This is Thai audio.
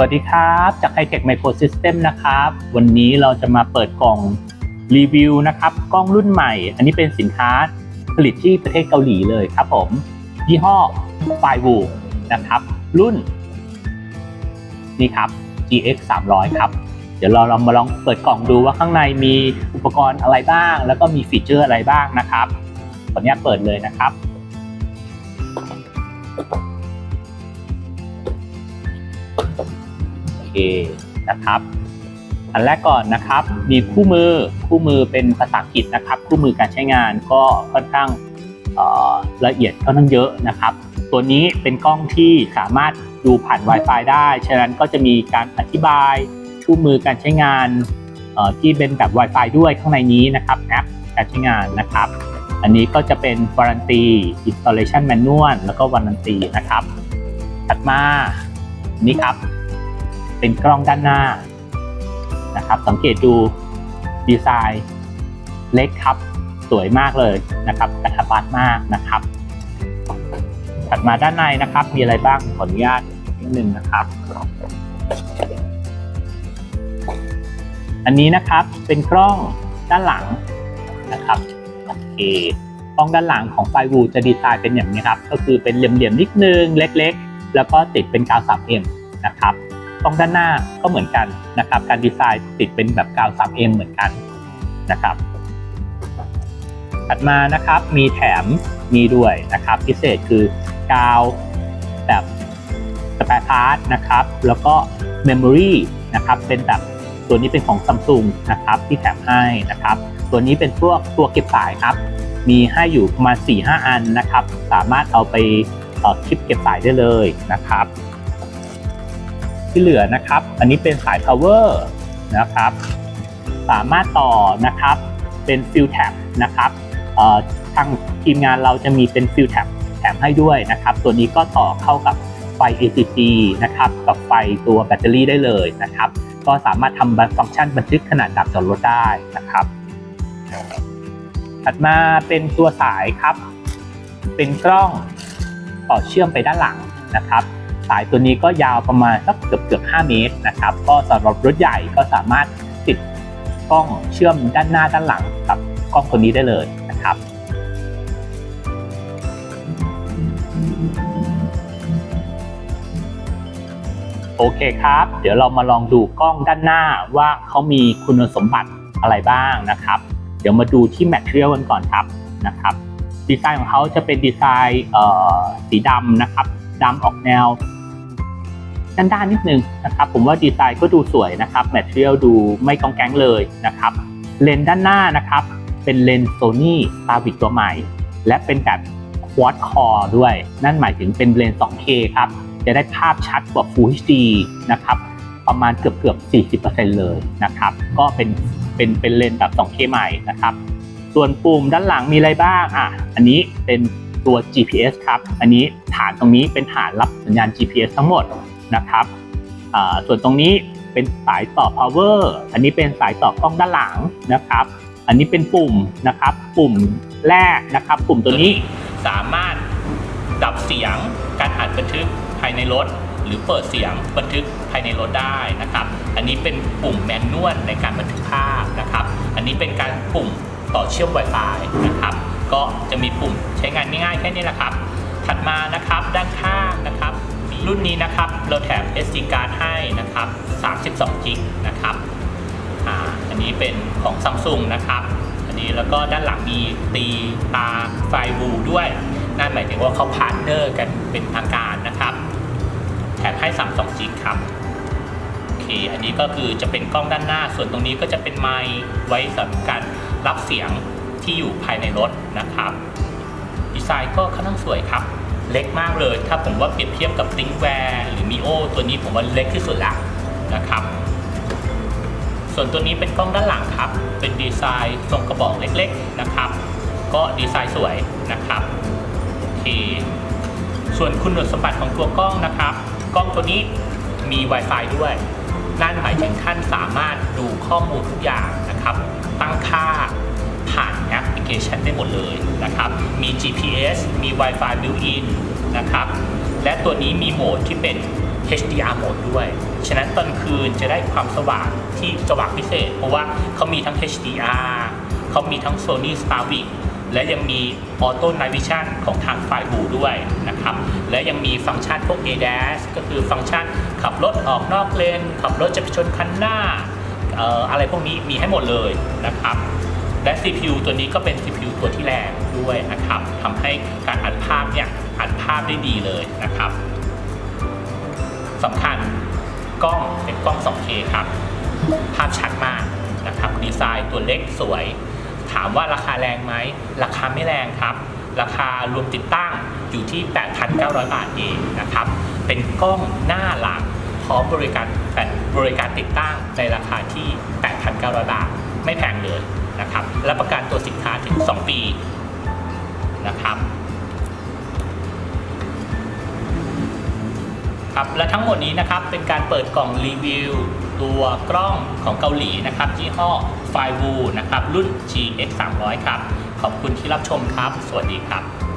สวัสดีครับจาก h i t e c h Micro System นะครับ วันนี้เราจะมาเปิดกล่องรีวิวนะครับ กล้องรุ่นใหม่ อันนี้เป็นสินค้าผลิตที่ประเทศเกาหลีเลยครับผม ยี่ห้อ f i w o นะครับ รุ่น นี่ครับ GX 300ครับเดี๋ยวเราเรามาลองเปิดกล่องดูว่าข้างในมีอุปกรณ์อะไรบ้าง แล้วก็มีฟีเจอร์อะไรบ้างนะครับขออนุญาตเปิดเลยนะครับ เคนะครับอันแรกก่อนนะครับ มีคู่มือคู่มือเป็นภาษาอังกฤษนะครับ คู่มือการใช้งานก็ค่อนข้างละเอียดค่อนข้างเยอะนะครับ ตัวนี้เป็นกล้องที่สามารถดูผ่าน Wi-Fi ได้ฉะนั้นก็จะมีการอธิบายคู่มือการใช้งานที่เป็นแบบ Wi-Fi ด้วยข้างในนี้นะครับแอปการใช้งานนะครับ อันนี้ก็จะเป็น Warranty Installation Manual แล้วก็ Warranty นะครับ ถัดมานี่ครับ เป็นกล้องด้านหน้านะครับ สังเกตดูดีไซน์เล็กครับ สวยมากเลยนะครับกระทับรัดมากนะครับ ถัดมาด้านในนะครับ มีอะไรบ้างขออนุญาตนิดนึงนะครับ อันนี้นะครับเป็นกล้องด้านหลังนะครับโอเคกล้องด้านหลังของไฟวูจะดีไซน์เป็นอย่างนี้ครับ ก็คือเป็นเหลี่ยมๆนิดนึงเล็ก ๆ แล้วก็ติดเป็นกาว 3M นะครับ กล้องด้านหน้าก็เหมือนกันนะครับการดีไซน์ติดเป็นแบบกาว 3M เหมือนกันนะครับถัดมานะครับมีแถมมีด้วยนะครับพิเศษคือกาวแบบสเปรพาร์ทนะครับแล้วก็เมมโมรีนะครับเป็นแบบตัวนี้เป็นของซัมซุงนะครับที่แถมให้นะครับตัวนี้เป็นพวกตัวเก็บสายครับ มีให้อยู่ประมาณ 4-5 อันนะครับ สามารถเอาไปเอ่อคลิปเก็บสายได้เลยนะครับ ที่เหลือนะครับ อันนี้เป็นสาย power นะครับ สามารถต่อนะครับเป็นฟิลแท็บนะครับทางทีมงานเราจะมีเป็นฟิลแท็บแถมให้ด้วยนะครับ ตัวนี้ก็ต่อเข้ากับไฟ ACC นะครับกับไฟตัวแบตเตอรี่ได้เลยนะครับ ก็สามารถทำฟังก์ชันบันทึกขนาดดับจอดรถได้นะครับ ถัดมาเป็นตัวสายครับ เป็นกล้องต่อเชื่อมไปด้านหลังนะครับ สายตัวนี้ก็ยาวประมาณสักเกือบเกือบ5เมตรนะครับ ก็สำหรับรถใหญ่ก็สามารถติดกล้องเชื่อมด้านหน้าด้านหลังกับกล้องตัวนี้ได้เลยนะครับโอเคครับ เดี๋ยวเรามาลองดูกล้องด้านหน้าว่าเขามีคุณสมบัติอะไรบ้างนะครับ เดี๋ยวมาดูที่ Material กันก่อนครับนะครับ ดีไซน์ของเขาจะเป็นดีไซน์สีดำนะครับดำออกแนว ด้านๆนิดนึงนะครับ ผมว่าดีไซน์ก็ดูสวยนะครับ Material ดูไม่กองแก๊งเลยนะครับ เลนด้านหน้านะครับ เป็นเลนส์ Sony Mavic ตัวใหม่ และเป็นแบบ Quad Core ด้วย นั่นหมายถึงเป็นเลนส์ 2K ครับ จะได้ภาพชัดกว่า Full HD นะครับ ประมาณเกือบเกือบ40%เลยนะครับ ก็เป็นเป็นเป็นเลนแบบ 2K ใหม่นะครับ ส่วนปุ่มด้านหลังมีอะไรบ้างอะอันนี้เป็นตัว GPS ครับ อันนี้ฐานตรงนี้เป็นฐานรับสัญญาณ GPS ทั้งหมด นะครับส่วนตรงนี้เป็นสายต่อ power อันนี้เป็นสายต่อกล้องด้านหลังนะครับ อันนี้เป็นปุ่มนะครับ ปุ่มแรกนะครับ ปุ่มตัวนี้สามารถดับเสียงการอัดบันทึกภายในรถ หรือเปิดเสียงบันทึกภายในรถได้นะครับ อันนี้เป็นปุ่มแมนนวลในการบันทึกภาพนะครับ อันนี้เป็นการปุ่มต่อเชื่อม Wi-Fi นะครับ ก็จะมีปุ่มใช้งานง่ายๆแค่นี้แหละครับ ถัดมานะครับด้านข้างนะครับ รุ่นนี้นะครับเราแถม SD card ให้นะครับ32กิกนะครับอ่าอันนี้เป็นของ Samsung นะครับ อันนี้แล้วก็ด้านหลังมีตีตาไฟวูด้วย นั่นหมายถึงว่าเขาพาร์ทเนอร์กันเป็นทางการนะครับ แถมให้ 32กิกครับโอเคอันนี้ก็คือจะเป็นกล้องด้านหน้า ส่วนตรงนี้ก็จะเป็นไมค์ไว้สำหรับการรับเสียงที่อยู่ภายในรถนะครับ ดีไซน์ก็ค่อนข้างสวยครับ เล็กมากเลย ถ้าผมว่าเปรียบเทียบกับ t h i n k w a r หรือ Mio ตัวนี้ผมว่าเล็กที่สุดละนะครับ ส่วนตัวนี้เป็นกล้องด้านหลังครับ เป็นดีไซน์ทรงกระบอกเล็กๆนะครับ ก็ดีไซน์สวยนะครับโอเคส่วนคุณสมบัติของตัวกล้องนะครับ กล้องตัวนี้มี Wi-Fi ด้วย นั่นหมายถึงท่านสามารถดูข้อมูลทุกอย่างนะครับ ตั้งค่า พชันได้หมดเลยนะครับ มี GPS มี Wi-Fi built-in นะครับ และตัวนี้มีโหมดที่เป็น HDR โหมดด้วย ฉะนั้นตอนคืนจะได้ความสว่างที่สว่างพิเศษ เพราะว่าเขามีทั้ง HDR เขามีทั้ง Sony Starvic และยังมี Auto Night Vision ของทางฝ่ายบูด้วยนะครับ และยังมีฟังก์ชันพวก ADAS ก็คือฟังก์ชันขับรถออกนอกเลน ขับรถจะไปชนคันหน้าอะไรพวกนี้มีให้หมดเลยนะครับ และ CPU ตัวนี้ก็เป็น CPU ตัวที่แรงด้วยนะครับทำให้การอัดภาพเนี่ยอัดภาพได้ดีเลยนะครับสำคัญกล้องเป็นกล้อง 2K ครับ ภาพชัดมากนะครับดีไซน์ตัวเล็กสวย ถามว่าราคาแรงไหม ราคาไม่แรงครับ ราคารวมติดตั้งอยู่ที่ 8,900 บาทเองนะครับ เป็นกล้องหน้าหลังพร้อมบริการแต่บริการติดตั้งในราคาที่ 8,900 บาท ไม่แพงเลยนะครับและประกันตัวสินค้าถึง 2 ปีนะครับครับและทั้งหมดนี้นะครับเป็นการเปิดกล่องรีวิว ตัวกล้องของเกาหลีนะครับยี่ห้อ f i w o นะครับรุ่น GX 300 ครับ ขอบคุณที่รับชมครับ สวัสดีครับ